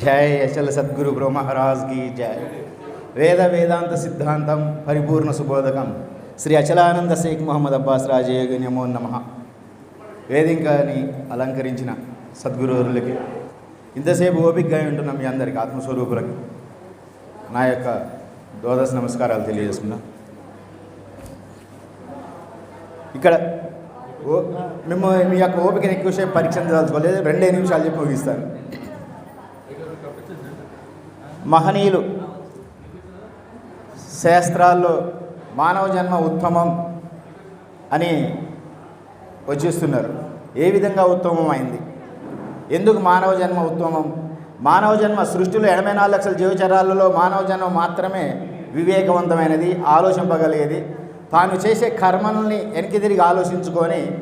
జై అచల సద్గురు బ్రహ్మహరాజ్కి జయ జై. వేద వేదాంత సిద్ధాంతం పరిపూర్ణ సుబోధకం. శ్రీ అచలానంద షేక్ మొహమ్మద్ అబ్బాస్ రాజయోగి నమో నమ. వేదికని అలంకరించిన సద్గురువులకి ఇంతసేపు ఓపికగా ఉంటున్న మీ అందరికి ఆత్మస్వరూపులకి నా యొక్క ద్వాదశ నమస్కారాలు తెలియజేసుకున్నా ఇక్కడ ఓ మేము మీ యొక్క ఓపికను ఎక్కువసేపు పరీక్షించదలుచుకోలేదు రెండే నిమిషాలు చెప్పి ముగిస్తాను. మహనీయులు. శాస్త్రాల్లో మానవ జన్మ ఉత్తమం అని వచ్చేస్తున్నారు ఏ విధంగా ఉత్తమం అయింది? ఎందుకు మానవ జన్మ ఉత్తమం? మానవ జన్మ సృష్టిలో ఎనభై నాలుగు లక్షల జీవచరాలలో మానవ జన్మ మాత్రమే వివేకవంతమైనది ఆలోచింపగలిగేది. తాను చేసే కర్మల్ని వెనక్కి తిరిగి ఆలోచించుకొని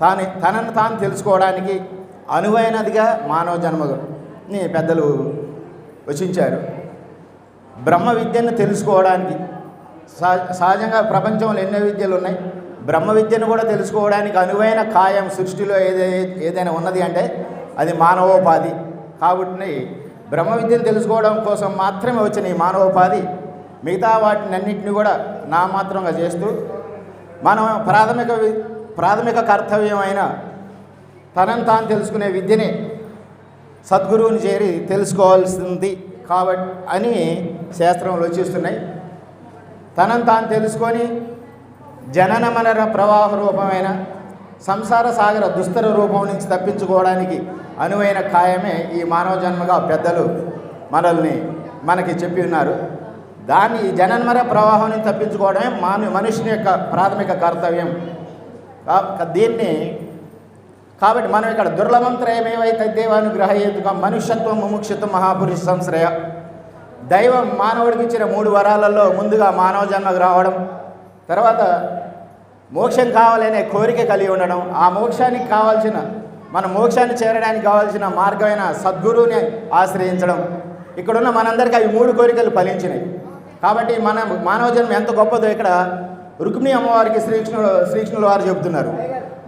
తాను తనను తాను తెలుసుకోవడానికి అనువైనదిగా మానవ జన్మని పెద్దలు వచించారు. బ్రహ్మ విద్యను తెలుసుకోవడానికి సహజంగా ప్రపంచంలో ఎన్నో విద్యలు ఉన్నాయి. బ్రహ్మ విద్యను కూడా తెలుసుకోవడానికి అనువైన కాయం సృష్టిలో ఏదై ఏదైనా ఉన్నది అంటే అది మానవోపాధి. కాబట్టి బ్రహ్మ విద్యను తెలుసుకోవడం కోసం మాత్రమే వచ్చిన ఈ మానవోపాధి మిగతా వాటిని అన్నింటినీ కూడా నామాత్రంగా చేస్తూ మనం ప్రాథమిక ప్రాథమిక కర్తవ్యమైన తనను తాను తెలుసుకునే విద్యని సద్గురువుని చేరి తెలుసుకోవాల్సింది కాబట్టి అని శాస్త్రంలో వచ్చేస్తున్నాయి తనను తాను తెలుసుకొని జనన ప్రవాహ రూపమైన సంసార సాగర దుస్తర రూపం నుంచి తప్పించుకోవడానికి అనువైన ఖాయమే ఈ మానవ జన్మగా పెద్దలు మనల్ని మనకి చెప్పి ఉన్నారు. దాన్ని ఈ జనన్మర ప్రవాహం నుంచి తప్పించుకోవడమే మాను మనుషుని యొక్క ప్రాథమిక కర్తవ్యం. దీన్ని కాబట్టి మనం ఇక్కడ దుర్లభం త్రయమేవైతే దేవానుగ్రహయేతుగా మనుష్యత్వం ముముక్షత్వం మహాపురుష సంశ్రయ దైవం మానవుడికి ఇచ్చిన మూడు వరాలలో ముందుగా మానవ జన్మకు రావడం తర్వాత మోక్షం కావాలనే కోరిక కలిగి ఉండడం ఆ మోక్షానికి కావాల్సిన మన మోక్షాన్ని చేరడానికి కావాల్సిన మార్గమైన సద్గురువుని ఆశ్రయించడం. ఇక్కడున్న మనందరికీ అవి మూడు కోరికలు ఫలించినాయి కాబట్టి మన మానవ జన్మ ఎంత గొప్పదో ఇక్కడ రుక్మిణి అమ్మవారికి శ్రీకృష్ణుడు శ్రీకృష్ణుల వారు చెబుతున్నారు.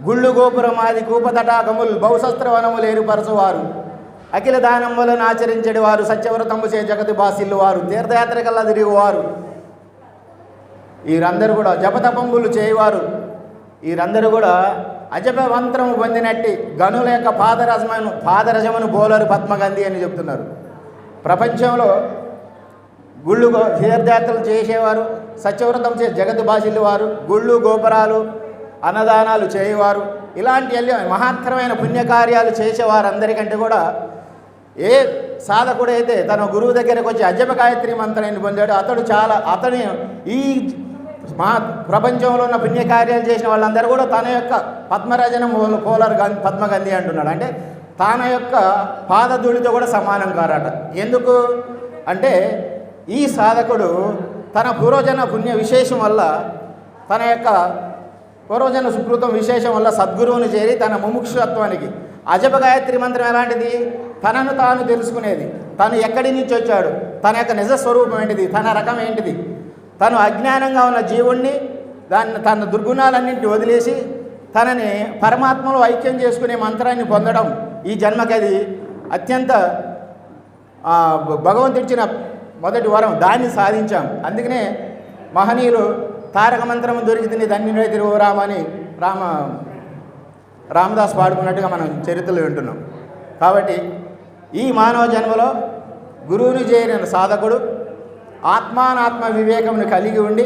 గుళ్ళు గోపురమాది కూపతటాకములు బహుశస్త్ర వనములు ఏరుపరచువారు అఖిల దానములను ఆచరించడి వారు సత్యవ్రతము చే జగతి బాసిల్లు వారు తీర్థయాత్రకల్లా తిరిగివారు. వీరందరూ కూడా జపతపంగులు చేయవారు. వీరందరూ కూడా అజప మంత్రము పొందినట్టి గనుల యొక్క పాదరజమను పాదరజమును బోలరు పద్మగంధి అని చెప్తున్నారు. ప్రపంచంలో గుళ్ళు గో- తీర్థయాత్రలు చేసేవారు సత్యవ్రతం చే జగతి బాసిల్లు వారు గుళ్ళు గోపురాలు అన్నదానాలు చేయవారు. ఇలాంటి మహత్తరమైన పుణ్యకార్యాలు చేసేవారందరికంటే కూడా ఏ సాధకుడైతే తన గురువు దగ్గరకు వచ్చి అజప గాయత్రి మంత్రాన్ని పొందాడు అతడు చాలా అతని ఈ మా ప్రపంచంలో ఉన్న పుణ్యకార్యాలు చేసిన వాళ్ళందరూ కూడా తన యొక్క పద్మరజనం పోలర్ గం పద్మగంధి అంటున్నాడు. అంటే తన యొక్క పాదధూళితో కూడా సమానం కారట. ఎందుకు? అంటే ఈ సాధకుడు తన పూర్వజన పుణ్య విశేషం వల్ల తన యొక్క పూర్వజన సుకృతం విశేషం వల్ల సద్గురువుని చేరి తన ముముక్షత్వానికి అజప గాయత్రి మంత్రం ఎలాంటిది? తనను తాను తెలుసుకునేది. తను ఎక్కడి నుంచి వచ్చాడు? తన యొక్క నిజ స్వరూపం ఏంటిది? తన రకం ఏంటిది? తను అజ్ఞానంగా ఉన్న జీవుణ్ణి దాన్ని తన దుర్గుణాలన్నింటినీ వదిలేసి తనని పరమాత్మలో ఐక్యం చేసుకునే మంత్రాన్ని పొందడం ఈ జన్మకది అత్యంత భగవంతుడిచ్చిన మొదటి వరం. దాన్ని సాధించాం. అందుకనే మహనీయులు తారక మంత్రం దొరికితే ధన్యుడే తిరుగు రామ అని రామ రామదాస్ పాడుకున్నట్టుగా మనం చరిత్రలో వింటున్నాం. కాబట్టి ఈ మానవ జన్మలో గురువుని చేరిన సాధకుడు ఆత్మానాత్మ వివేకమును కలిగి ఉండి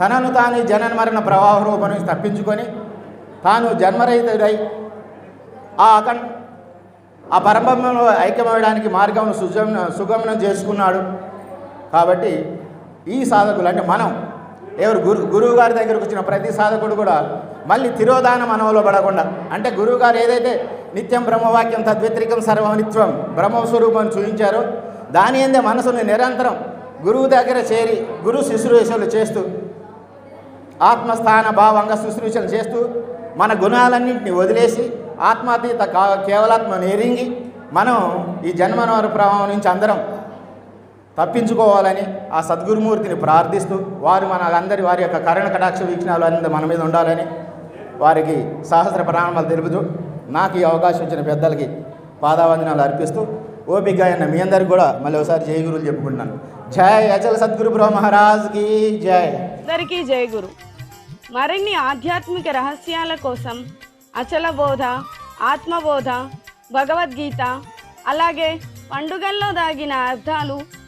తనను తాను జనన మరణ ప్రవాహ రూపం నుంచి తప్పించుకొని తాను జన్మరహితుడై ఆ అఖండ ఆ పరబ్రహ్మంలో ఐక్యమవడానికి మార్గం సుజమ సుగమనం చేసుకున్నాడు. కాబట్టి ఈ సాధకులు అంటే మనం. ఎవరు గురు గురువు గారి దగ్గరకు వచ్చిన ప్రతి సాధకుడు కూడా మళ్ళీ తిరోధానం మనవలో పడకుండా అంటే గురువు గారు ఏదైతే నిత్యం బ్రహ్మవాక్యం తద్వ్యతిరికం సర్వనిత్వం బ్రహ్మస్వరూపం చూపించారో దాని ఏందే మనసుని నిరంతరం గురువు దగ్గర చేరి గురు శుశ్రూషలు చేస్తూ ఆత్మస్థాన భావంగా శుశ్రూషలు చేస్తూ మన గుణాలన్నింటినీ వదిలేసి ఆత్మాతీత కా- కేవలాత్మను ఎరింగి మనం ఈ జన్మనవర ప్రభావం నుంచి అందరం తప్పించుకోవాలని ఆ సద్గురుమూర్తిని ప్రార్థిస్తూ వారు మనందరి వారి యొక్క కరణ కటాక్ష వీక్షణాలు అనేది మన మీద ఉండాలని వారికి సహస్ర ప్రణామాలు తెలుపుతూ నాకు ఈ అవకాశం ఇచ్చిన పెద్దలకి పాదావందనాలు అర్పిస్తూ ఓపిక అయిన మీ అందరికి కూడా మళ్ళీ ఒకసారి జయ గురువులు చెప్పుకుంటున్నాను. జై అచల సద్గురు బ్రహ్మ మహారాజ్కి జై. అందరికీ జయ గురు. మరిన్ని ఆధ్యాత్మిక రహస్యాల కోసం అచల బోధ ఆత్మబోధ భగవద్గీత అలాగే పండుగల్లో దాగిన అర్థాలు